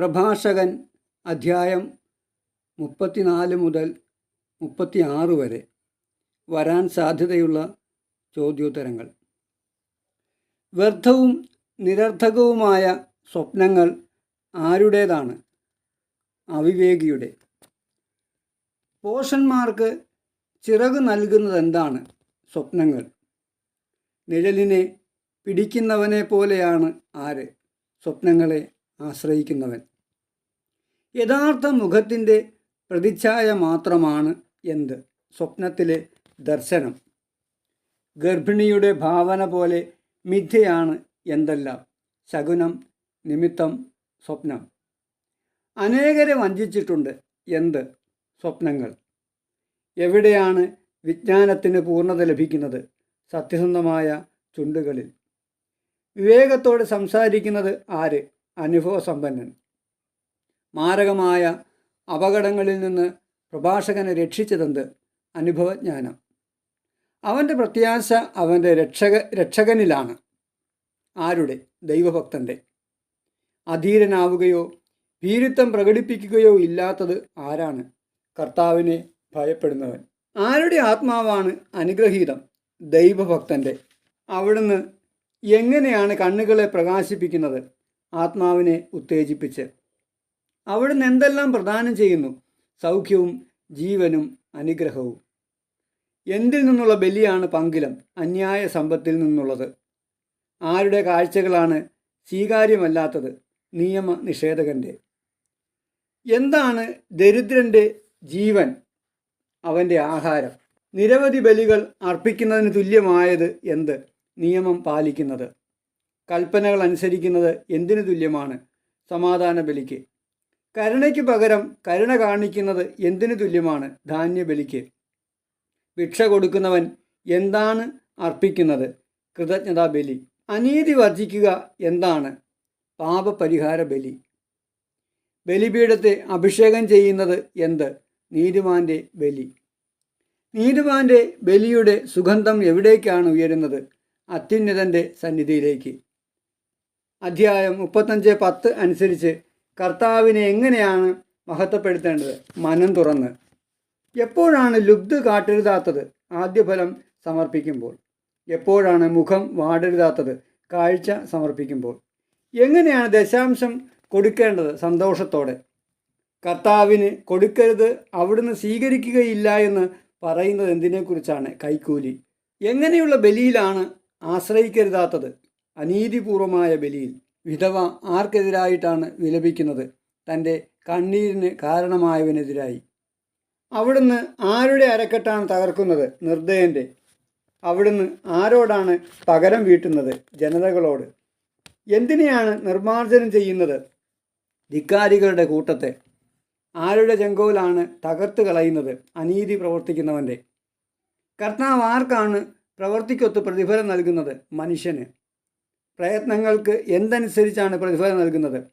പ്രഭാഷകൻ അധ്യായം മുപ്പത്തിനാല് മുതൽ മുപ്പത്തിയാറ് വരെ വരാൻ സാധ്യതയുള്ള ചോദ്യോത്തരങ്ങൾ. വ്യർത്ഥവും നിരർത്ഥകവുമായ സ്വപ്നങ്ങൾ ആരുടേതാണ്? അവിവേകിയുടെ. പോഷന്മാർക്ക് ചിറക് നൽകുന്നത് എന്താണ് സ്വപ്നങ്ങൾ? നിഴലിനെ പിടിക്കുന്നവനെ പോലെയാണ് ആര് സ്വപ്നങ്ങളെ ആശ്രയിക്കുന്നവൻ? യഥാർത്ഥ മുഖത്തിന്റെ പ്രതിച്ഛായ മാത്രമാണ് എന്ത്? സ്വപ്നത്തിലെ ദർശനം. ഗർഭിണിയുടെ ഭാവന പോലെ മിഥ്യയാണ് എന്തെല്ലാം? ശകുനം നിമിത്തം സ്വപ്നം. അനേകരെ വഞ്ചിച്ചിട്ടുണ്ട് എന്ത്? സ്വപ്നങ്ങൾ. എവിടെയാണ് വിജ്ഞാനത്തിന് പൂർണത ലഭിക്കുന്നത്? സത്യസന്ധമായ ചുണ്ടുകളിൽ. വിവേകത്തോടെ സംസാരിക്കുന്നത് ആര്? അനുഭവസമ്പന്നൻ. മാരകമായ അപകടങ്ങളിൽ നിന്ന് പ്രഭാഷകനെ രക്ഷിച്ചതെന്ത്? അനുഭവജ്ഞാനം. അവന്റെ പ്രത്യാശ അവന്റെ രക്ഷക രക്ഷകനിലാണ്. ആരുടെ? ദൈവഭക്തന്റെ. അധീരനാവുകയോ ഭീരുത്വം പ്രകടിപ്പിക്കുകയോ ഇല്ലാത്തത് ആരാണ്? കർത്താവിനെ ഭയപ്പെടുന്നവൻ. ആരുടെ ആത്മാവാണ് അനുഗ്രഹീതം? ദൈവഭക്തന്റെ. അവിടുന്ന് എങ്ങനെയാണ് കണ്ണുകളെ പ്രകാശിപ്പിക്കുന്നത്? ആത്മാവിനെ ഉത്തേജിപ്പിച്ച്. അവിടുന്ന് എന്തെല്ലാം പ്രദാനം ചെയ്യുന്നു? സൗഖ്യവും ജീവനും അനുഗ്രഹവും. എന്തിൽ നിന്നുള്ള ബലിയാണ് പങ്കിലം? അന്യായ സമ്പത്തിൽ നിന്നുള്ളത്. ആരുടെ കാഴ്ചകളാണ് സ്വീകാര്യമല്ലാത്തത്? നിയമ നിഷേധകന്റെ എന്താണ് ദരിദ്രന്റെ ജീവൻ? അവന്റെ ആഹാരം. നിരവധി ബലികൾ അർപ്പിക്കുന്നതിന് തുല്യമായത് എന്ത്? നിയമം പാലിക്കുന്നത്. കൽപ്പനകൾ അനുസരിക്കുന്നത് എന്തിനു തുല്യമാണ്? സമാധാന ബലിക്ക് കരുണയ്ക്ക് പകരം കരുണ കാണിക്കുന്നത് എന്തിനു തുല്യമാണ്? ധാന്യബലിക്ക്. ഭിക്ഷ കൊടുക്കുന്നവൻ എന്താണ് അർപ്പിക്കുന്നത്? കൃതജ്ഞതാ ബലി അനീതി വർജിക്കുക എന്താണ്? പാപപരിഹാര ബലി. ബലിപീഠത്തെ അഭിഷേകം ചെയ്യുന്നത് എന്ത്? നീതിമാന്റെ ബലി. നീതിമാന്റെ ബലിയുടെ സുഗന്ധം എവിടേക്കാണ് ഉയരുന്നത്? അത്യുന്നതന്റെ സന്നിധിയിലേക്ക്. അധ്യായം മുപ്പത്തഞ്ച് പത്ത് അനുസരിച്ച് കർത്താവിനെ എങ്ങനെയാണ് മഹത്വപ്പെടുത്തേണ്ടത്? മനം തുറന്ന്. എപ്പോഴാണ് ലുബ്ധ കാട്ടരുതാത്തത്? ആദ്യഫലം സമർപ്പിക്കുമ്പോൾ. എപ്പോഴാണ് മുഖം വാടരുതാത്തത്? കാഴ്ച സമർപ്പിക്കുമ്പോൾ. എങ്ങനെയാണ് ദശാംശം കൊടുക്കേണ്ടത് സന്തോഷത്തോടെ? കർത്താവിന് കൊടുക്കരുത് അവിടുന്ന് സ്വീകരിക്കുകയില്ല എന്ന് പറയുന്നത് എന്തിനെക്കുറിച്ചാണ്? കൈക്കൂലി. എങ്ങനെയുള്ള ബലിയിലാണ് ആശ്രയിക്കരുതാത്തത്? അനീതിപൂർവമായ ബലിയിൽ. വിധവ ആർക്കെതിരായിട്ടാണ് വിലപിക്കുന്നത്. തന്റെ കണ്ണീരിന് കാരണമായവനെതിരായി. അവിടുന്ന് ആരുടെ അരക്കെട്ടാണ് തകർക്കുന്നത്? നിർദ്ദയന്റെ. അവിടുന്ന് ആരോടാണ് പകരം വീട്ടുന്നത്? ജനതകളോട്. എന്തിനെയാണ് നിർമ്മാർജനം ചെയ്യുന്നത്? ധിക്കാരികളുടെ കൂട്ടത്തെ. ആരുടെ ചെങ്കോലാണ് തകർത്ത് കളയുന്നത്? അനീതി പ്രവർത്തിക്കുന്നവന്റെ. കർത്താവ് ആർക്കാണ് പ്രവർത്തിക്കൊത്ത് പ്രതിഫലം നൽകുന്നത്? മനുഷ്യന്. പ്രയത്നങ്ങൾക്ക് എന്തനുസരിച്ചാണ് പ്രതിഫലം നൽകുന്നത്?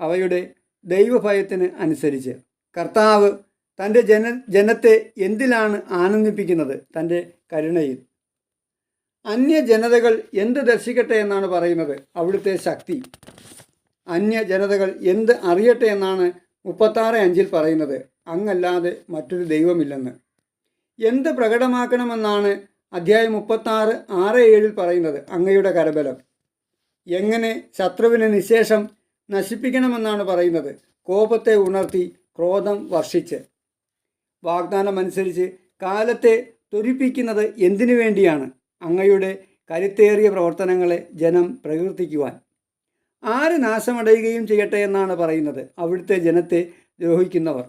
അവയുടെ ദൈവഭയത്തിന് അനുസരിച്ച്. കർത്താവ് തന്റെ ജന ജനത്തെ എന്തിലാണ് ആനന്ദിപ്പിക്കുന്നത്? തന്റെ കരുണയിൽ. അന്യജനതകൾ എന്ത് ദർശിക്കട്ടെ എന്നാണ് പറയുന്നത്? അവിടുത്തെ ശക്തി. അന്യജനതകൾ എന്ത് അറിയട്ടെ എന്നാണ് മുപ്പത്താറ് അഞ്ചിൽ പറയുന്നത്. അങ്ങല്ലാതെ മറ്റൊരു ദൈവമില്ലെന്ന്. എന്ത് പ്രകടമാക്കണമെന്നാണ് അധ്യായം മുപ്പത്താറ് ആറ് ഏഴിൽ പറയുന്നത്? അങ്ങയുടെ കരബലം. എങ്ങനെ ശത്രുവിനെ നിശേഷം നശിപ്പിക്കണമെന്നാണ് പറയുന്നത്. കോപത്തെ ഉണർത്തി ക്രോധം വർഷിച്ച്. വാഗ്ദാനമനുസരിച്ച് കാലത്തെ ത്വരിപ്പിക്കുന്നത് എന്തിനു വേണ്ടിയാണ്? അങ്ങയുടെ കരുത്തേറിയ പ്രവർത്തനങ്ങളെ ജനം പ്രകീർത്തിക്കുവാൻ. ആര് നാശമടയുകയും ചെയ്യട്ടെ എന്നാണ് പറയുന്നത്. അവിടുത്തെ ജനത്തെ ദ്രോഹിക്കുന്നവർ.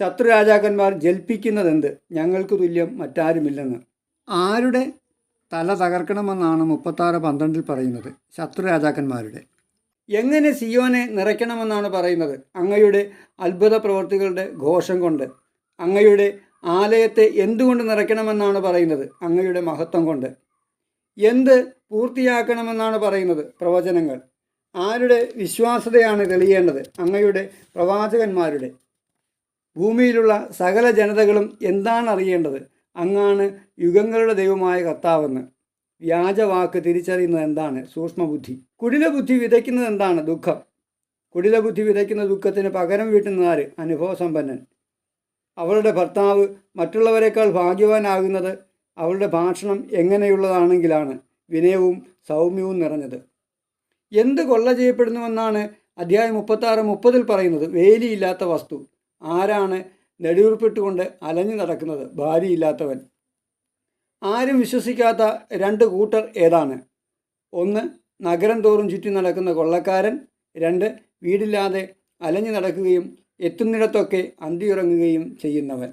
ശത്രു രാജാക്കന്മാർ ജൽപ്പിക്കുന്നതെന്ത്? ഞങ്ങൾക്ക് തുല്യം മറ്റാരുമില്ലെന്ന്. ആരുടെ തല തകർക്കണമെന്നാണ് മുപ്പത്താറ് പന്ത്രണ്ടിൽ പറയുന്നത് ശത്രു രാജാക്കന്മാരുടെ. എങ്ങനെ സിയോനെ നിറയ്ക്കണമെന്നാണ് പറയുന്നത്? അങ്ങയുടെ അത്ഭുത പ്രവർത്തികളുടെ ഘോഷം കൊണ്ട്. അങ്ങയുടെ ആലയത്തെ എന്തുകൊണ്ട് നിറയ്ക്കണമെന്നാണ് പറയുന്നത്? അങ്ങയുടെ മഹത്വം കൊണ്ട്. എന്ത് പൂർത്തിയാക്കണമെന്നാണ് പറയുന്നത് പ്രവചനങ്ങൾ? ആരുടെ വിശ്വാസതയാണ് തെളിയേണ്ടത്? അങ്ങയുടെ പ്രവാചകന്മാരുടെ. ഭൂമിയിലുള്ള സകല ജനതകളും എന്താണ് അറിയേണ്ടത്? അങ്ങാണ് യുഗങ്ങളുടെ ദൈവമായ കർത്താവെന്ന്. വ്യാജവാക്ക് തിരിച്ചറിയുന്നത് എന്താണ്? സൂക്ഷ്മബുദ്ധി. കുടില ബുദ്ധി വിതയ്ക്കുന്നത് എന്താണ്? ദുഃഖം. കുടിലബുദ്ധി വിതയ്ക്കുന്ന ദുഃഖത്തിന് പകരം വീട്ടുന്നതാര് അനുഭവസമ്പന്നൻ. അവളുടെ ഭർത്താവ് മറ്റുള്ളവരെക്കാൾ ഭാഗ്യവാനാകുന്നത് അവളുടെ ഭാഷണം എങ്ങനെയുള്ളതാണെങ്കിലാണ് വിനയവും സൗമ്യവും നിറഞ്ഞത്. എന്ത് കൊള്ള ചെയ്യപ്പെടുന്നുവെന്നാണ് അധ്യായം മുപ്പത്താറ് മുപ്പതിൽ പറയുന്നത്. വേലിയില്ലാത്ത വസ്തു. ആരാണ് നെടുവീർപ്പിട്ടുകൊണ്ട് അലഞ്ഞു നടക്കുന്നത് ഭാര്യയില്ലാത്തവൻ. ആരും വിശ്വസിക്കാത്ത രണ്ട് കൂട്ടർ ഏതാണ്? ഒന്ന് നഗരം തോറും ചുറ്റി നടക്കുന്ന കൊള്ളക്കാരൻ. രണ്ട് വീടില്ലാതെ അലഞ്ഞു നടക്കുകയും എത്തുന്നിടത്തൊക്കെ അന്തിയുറങ്ങുകയും ചെയ്യുന്നവൻ.